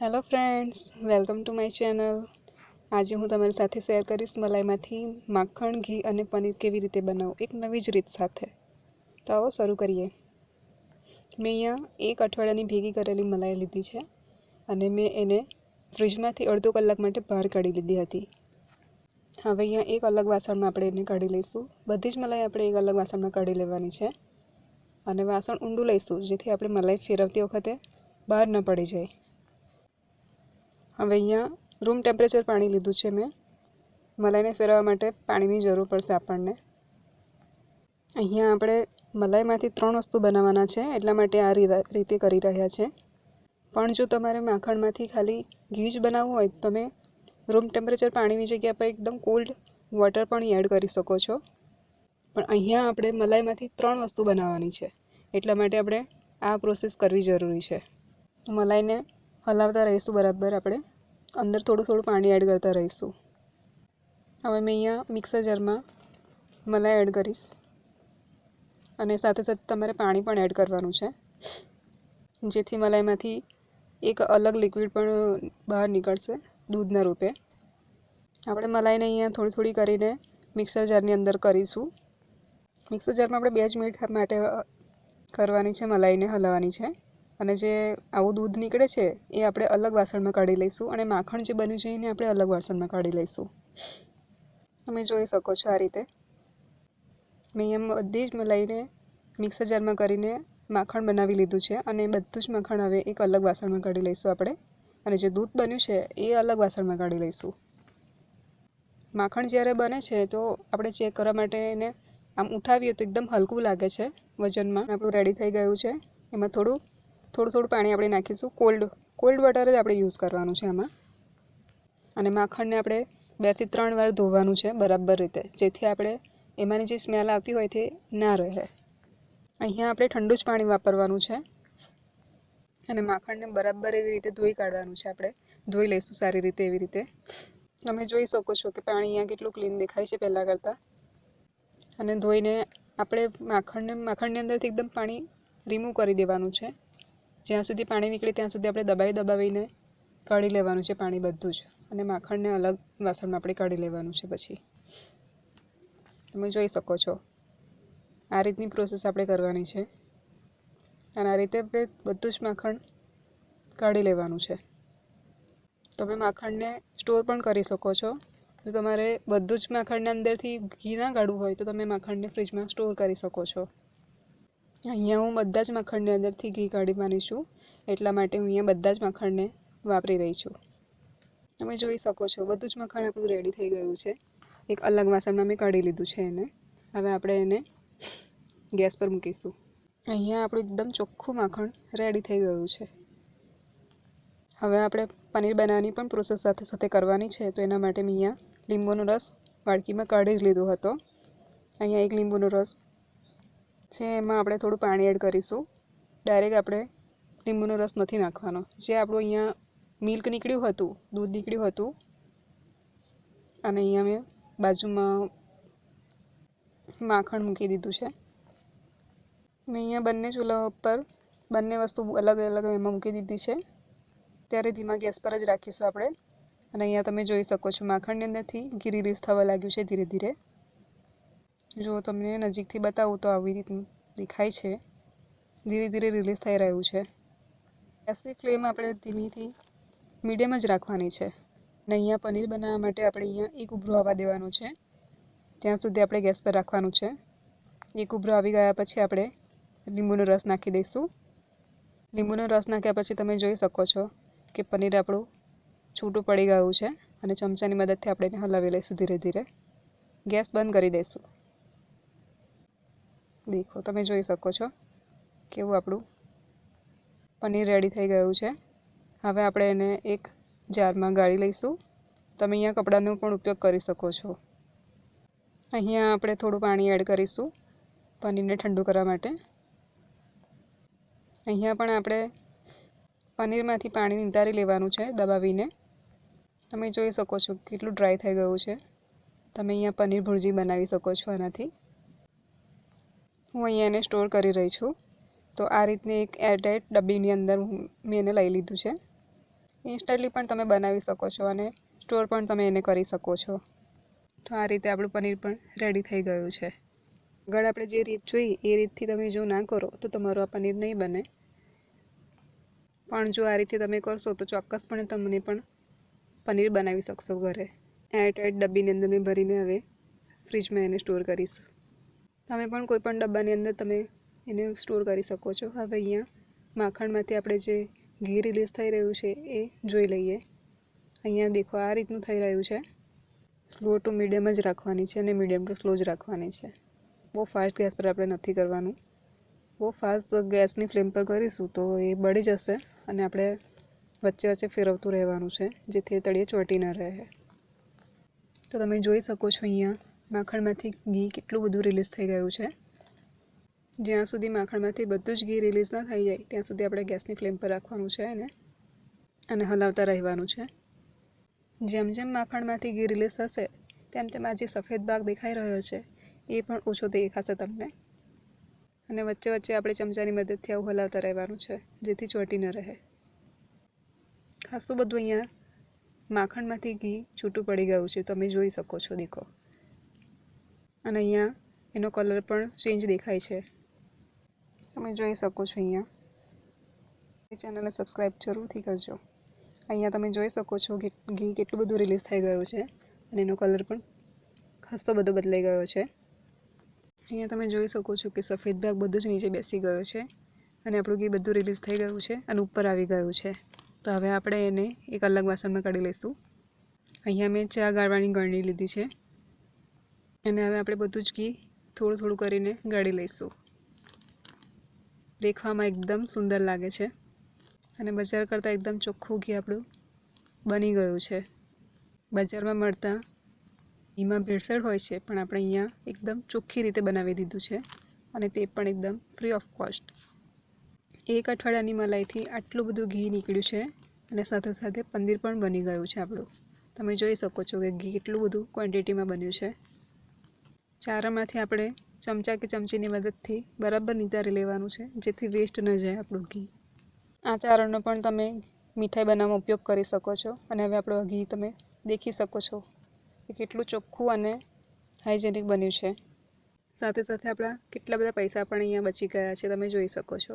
Hello friends, welcome to my channel. આજે હું તમારી સાથે શેર કરીશ મલાઈમાંથી માખણ, ઘી અને પનીર કેવી રીતે બનાવવું, એક નવી જ રીત સાથે. તો આવો શરૂ કરીએ. મેં અહીંયા એક અઠવાડિયાની ભેગી કરેલી મલાઈ લીધી છે અને મેં એને ફ્રીજમાંથી અડધો કલાક માટે બહાર કાઢી લીધી હતી. હવે અહીંયા એક અલગ વાસણમાં આપણે એને કાઢી લઈશું. બધી જ મલાઈ આપણે એક અલગ વાસણમાં કાઢી લેવાની છે અને વાસણ ઊંડું લઈશું, જેથી આપણે મલાઈ ફેરવતી વખતે બહાર ન પડી જાય. હવે અહીંયા રૂમ ટેમ્પરેચર પાણી લીધું છે મેં. મલાઈને ફેરવવા માટે પાણીની જરૂર પડશે આપણને. અહીંયા આપણે મલાઈમાંથી ત્રણ વસ્તુ બનાવવાના છે, એટલા માટે આ રીતે કરી રહ્યા છે. પણ જો તમારે માખણમાંથી ખાલી ઘી જ બનાવવું હોય, તમે રૂમ ટેમ્પરેચર પાણીની જગ્યા પર એકદમ કોલ્ડ વોટર પણ એડ કરી શકો છો. પણ અહીંયા આપણે મલાઈમાંથી ત્રણ વસ્તુ બનાવવાની છે, એટલા માટે આપણે આ પ્રોસેસ કરવી જરૂરી છે. મલાઈને હલાવતા રહીશું બરાબર આપણે. અંદર થોડું થોડું પાણી એડ કરતા રહીશું. હવે મેં અહીંયા મિક્સર જારમાં મલાઈ એડ કરીશ. અને સાથે સાથે તમારે પાણી પણ એડ કરવાનું છે. જેથી મલાઈમાંથી એક અલગ લિક્વિડ પણ બહાર નીકળશે દૂધના રૂપે. આપણે મલાઈને અહીંયા થોડી થોડી કરીને મિક્સર જારની અંદર કરીશું. મિક્સર જારમાં આપણે બે જ મિનિટ માટે કરવાની છે, મલાઈને હલાવવાની છે. અને જે આવું દૂધ નીકળે છે, એ આપણે અલગ વાસણમાં કાઢી લઈશું અને માખણ જે બન્યું છે એને આપણે અલગ વાસણમાં કાઢી લઈશું. તમે જોઈ શકો છો આ રીતે. મેં એમ બધી જ મલાઈને મિક્સર જારમાં કરીને માખણ બનાવી લીધું છે અને બધું જ માખણ હવે એક અલગ વાસણમાં કાઢી લઈશું આપણે. અને જે દૂધ બન્યું છે, એ અલગ વાસણમાં કાઢી લઈશું. માખણ જ્યારે બને છે, તો આપણે ચેક કરવા માટે એને આમ ઉઠાવીએ તો એકદમ હલકું લાગે છે વજનમાં. આપણું રેડી થઈ ગયું છે. એમાં થોડું થોડું થોડું પાણી આપણે નાખીશું. કોલ્ડ કોલ્ડ વોટર જ આપણે યુઝ કરવાનું છે આમાં. અને માખણને આપણે બેથી ત્રણ વાર ધોવાનું છે બરાબર રીતે, જેથી આપણે એમાંની જે સ્મેલ આવતી હોય તે ના રહે. અહીંયા આપણે ઠંડુ જ પાણી વાપરવાનું છે. અને માખણને બરાબર એવી રીતે ધોઈ કાઢવાનું છે આપણે. ધોઈ લઈશું સારી રીતે એવી રીતે. તમે જોઈ શકો છો કે પાણી અહીંયા કેટલું ક્લીન દેખાય છે પહેલાં કરતાં. અને ધોઈને આપણે માખણને, માખણની અંદરથી એકદમ પાણી રિમૂવ કરી દેવાનું છે. જ્યાં સુધી પાણી નીકળે ત્યાં સુધી આપણે દબાવી દબાવીને કાઢી લેવાનું છે પાણી બધું જ. અને માખણને અલગ વાસણમાં આપણે કાઢી લેવાનું છે પછી. તમે જોઈ શકો છો. આ રીતની પ્રોસેસ આપણે કરવાની છે. અને આ રીતે આપણે બધું જ માખણ કાઢી લેવાનું છે. તમે માખણને સ્ટોર પણ કરી શકો છો. જો તમારે બધું જ માખણને અંદરથી ઘી ના કાઢવું હોય તો તમે માખણને ફ્રીજમાં સ્ટોર કરી શકો છો. અહીંયા હું બધા જ માખણની અંદરથી ઘી કાઢી માનીશું એટલા માટે હું અહીંયા બધા જ માખણને વાપરી રહી છું. તમે જોઈ શકો છો, બધું જ માખણ આપણું રેડી થઈ ગયું છે. એક અલગ વાસણમાં મેં કાઢી લીધું છે એને. હવે આપણે એને ગેસ પર મૂકીશું. અહીંયા આપણું એકદમ ચોખ્ખું માખણ રેડી થઈ ગયું છે. હવે આપણે પનીર બનાવવાની પણ પ્રોસેસ સાથે સાથે કરવાની છે, તો એના માટે મેં અહીંયા લીંબુનો રસ વાડકીમાં કાઢી જ લીધો હતો. અહીંયા એક લીંબુનો રસ છે, એમાં આપણે થોડું પાણી એડ કરીશું. ડાયરેક્ટ આપણે લીંબુનો રસ નથી નાખવાનો. જે આપણું અહીંયા મિલ્ક નીકળ્યું હતું, દૂધ નીકળ્યું હતું, અને અહીંયા મેં બાજુમાં માખણ મૂકી દીધું છે. મેં અહીંયા બંને ચૂલા ઉપર બંને વસ્તુ અલગ અલગ એમાં મૂકી દીધી છે. ત્યારે ધીમા ગેસ પર જ રાખીશું આપણે. અને અહીંયા તમે જોઈ શકો છો, માખણની અંદરથી ઘી રિલીઝ થવા લાગ્યું છે ધીરે ધીરે. જો તમને નજીકથી બતાવું તો આવી રીતનું દેખાય છે. ધીરે ધીરે રિલીઝ થઈ રહ્યું છે. ગેસની ફ્લેમ આપણે ધીમીથી મીડિયમ જ રાખવાની છે. ને અહીંયા પનીર બનાવવા માટે આપણે અહીંયા એક ઉભરો આવવા દેવાનો છે. ત્યાં સુધી આપણે ગેસ પર રાખવાનું છે. એક ઉભરો આવી ગયા પછી આપણે લીંબુનો રસ નાખી દઈશું. લીંબુનો રસ નાખ્યા પછી તમે જોઈ શકો છો કે પનીર આપણું છૂટું પડી ગયું છે અને ચમચાની મદદથી આપણે એને હલાવી લઈશું ધીરે ધીરે. ગેસ બંધ કરી દઈશું. દેખો, તમે જોઈ શકો છો. કેવું આપણું પનીર રેડી થઈ ગયું છે. હવે આપણે એને એક જારમાં ગાળી લઈશું. તમે અહીંયા કપડાનો પણ ઉપયોગ કરી શકો છો. અહીંયા આપણે થોડું પાણી એડ કરીશું પનીરને ઠંડુ કરવા માટે. અહીંયા પણ આપણે પનીરમાંથી પાણી નિતારી લેવાનું છે દબાવીને. તમે જોઈ શકો છો કેટલું ડ્રાય થઈ ગયું છે. તમે અહીંયા પનીર ભુરજી બનાવી શકો છો આનાથી. હું અહીંયા એને સ્ટોર કરી રહી છું. તો આ રીતની એક એરટાઈટ ડબ્બીની અંદર મેં એને લઈ લીધું છે. ઇન્સ્ટન્ટલી પણ તમે બનાવી શકો છો અને સ્ટોર પણ તમે એને કરી શકો છો. તો આ રીતે આપણું પનીર પણ રેડી થઈ ગયું છે. આગળ આપણે જે રીત જોઈ, એ રીતથી તમે જો ના કરો, તો તમારું આ પનીર નહીં બને. પણ જો આ રીતે તમે કરશો, તો ચોક્કસપણે તમને પણ પનીર બનાવી શકશો ઘરે. એરટાઈટ ડબ્બીની અંદર મેં ભરીને હવે ફ્રીજમાં એને સ્ટોર કરીશ. તમે પણ કોઈ પણ ડબ્બાની અંદર તમે એને સ્ટોર કરી શકો છો. હવે અહીંયા માખણમાંથી આપણે જે ઘી રિલીઝ થઈ રહ્યું છે એ જોઈ લઈએ. અહીંયા દેખો, આ રીતનું થઈ રહ્યું છે. સ્લો ટુ મીડિયમ જ રાખવાની છે અને મીડિયમ ટુ સ્લો જ રાખવાની છે. બહુ ફાસ્ટ ગેસ પર આપણે નથી કરવાનું. બહુ ફાસ્ટ ગેસની ફ્લેમ પર કરીશું તો એ બળી જશે અને આપણે વચ્ચે વચ્ચે ફેરવતું રહેવાનું છે, જેથી તળિયે ચોંટી ન રહે. તો તમે જોઈ શકો છો અહીંયા માખણમાંથી ઘી કેટલું બધું રિલીઝ થઈ ગયું છે? જ્યાં સુધી માખણમાંથી બધું જ ઘી રિલીઝ ના થઈ જાય, ત્યાં સુધી આપણે ગેસની ફ્લેમ પર રાખવાનું છે એને. અને હલાવતા રહેવાનું છે. જેમ જેમ માખણમાંથી ઘી રિલીઝ થશે, તેમ તેમ આ જે સફેદ ભાગ દેખાઈ રહ્યો છે, એ પણ ઓછો દેખાશે તમને. અને વચ્ચે વચ્ચે આપણે ચમચાની મદદથી આવું હલાવતા રહેવાનું છે, જેથી ચોટી ન રહે. ખાસું બધું અહીંયા માખણમાંથી ઘી છૂટું પડી ગયું છે, તમે જોઈ શકો છો દેખો અને અહીંયા એનો કલર પણ ચેન્જ દેખાય છે. તમે જોઈ શકો છો અહીંયા. ચેનલને સબસ્ક્રાઈબ જરૂરથી કરજો. અહીંયા તમે જોઈ શકો છો ઘી કેટલું બધું રિલીઝ થઈ ગયું છે અને એનો કલર પણ ખાસો બધો બદલાઈ ગયો છે. અહીંયા તમે જોઈ શકો છો કે સફેદ ભાગ બધું જ નીચે બેસી ગયો છે અને આપણું ઘી બધું રિલીઝ થઈ ગયું છે અને ઉપર આવી ગયું છે. તો હવે આપણે એને એક અલગ વાસણમાં કાઢી લઈશું. અહીંયા મેં ચા ગાળવાની ગળણી લીધી છે. અને હવે આપણે બધું જ ઘી થોડું થોડું કરીને ગાળી લઈશું. દેખવામાં એકદમ સુંદર લાગે છે. અને બજાર કરતાં એકદમ ચોખ્ખું ઘી આપણું બની ગયું છે. બજારમાં મળતા ઘીમાં ભેળસેળ હોય છે, પણ આપણે અહીંયા એકદમ ચોખ્ખી રીતે બનાવી દીધું છે અને તે પણ એકદમ ફ્રી ઓફ કોસ્ટ એક અઠવાડિયાની મલાઈથી આટલું બધું ઘી નીકળ્યું છે અને સાથે સાથે પનીર પણ બની ગયું છે આપણું. તમે જોઈ શકો છો કે ઘી કેટલું બધું ક્વોન્ટિટીમાં બન્યું છે. ચારામાંથી આપણે ચમચા કે ચમચીની મદદથી બરાબર નિતારી લેવાનું છે, જેથી વેસ્ટ ન જાય આપણું ઘી. આ ચારણનો પણ તમે મીઠાઈ બનાવવામાં ઉપયોગ કરી શકો છો અને હવે આપણું ઘી તમે દેખી શકો છો કે કેટલું ચોખ્ખું અને હાઇજેનિક બન્યું છે. સાથે સાથે આપણા કેટલા બધા પૈસા પણ અહીંયા બચી ગયા છે, તમે જોઈ શકો છો.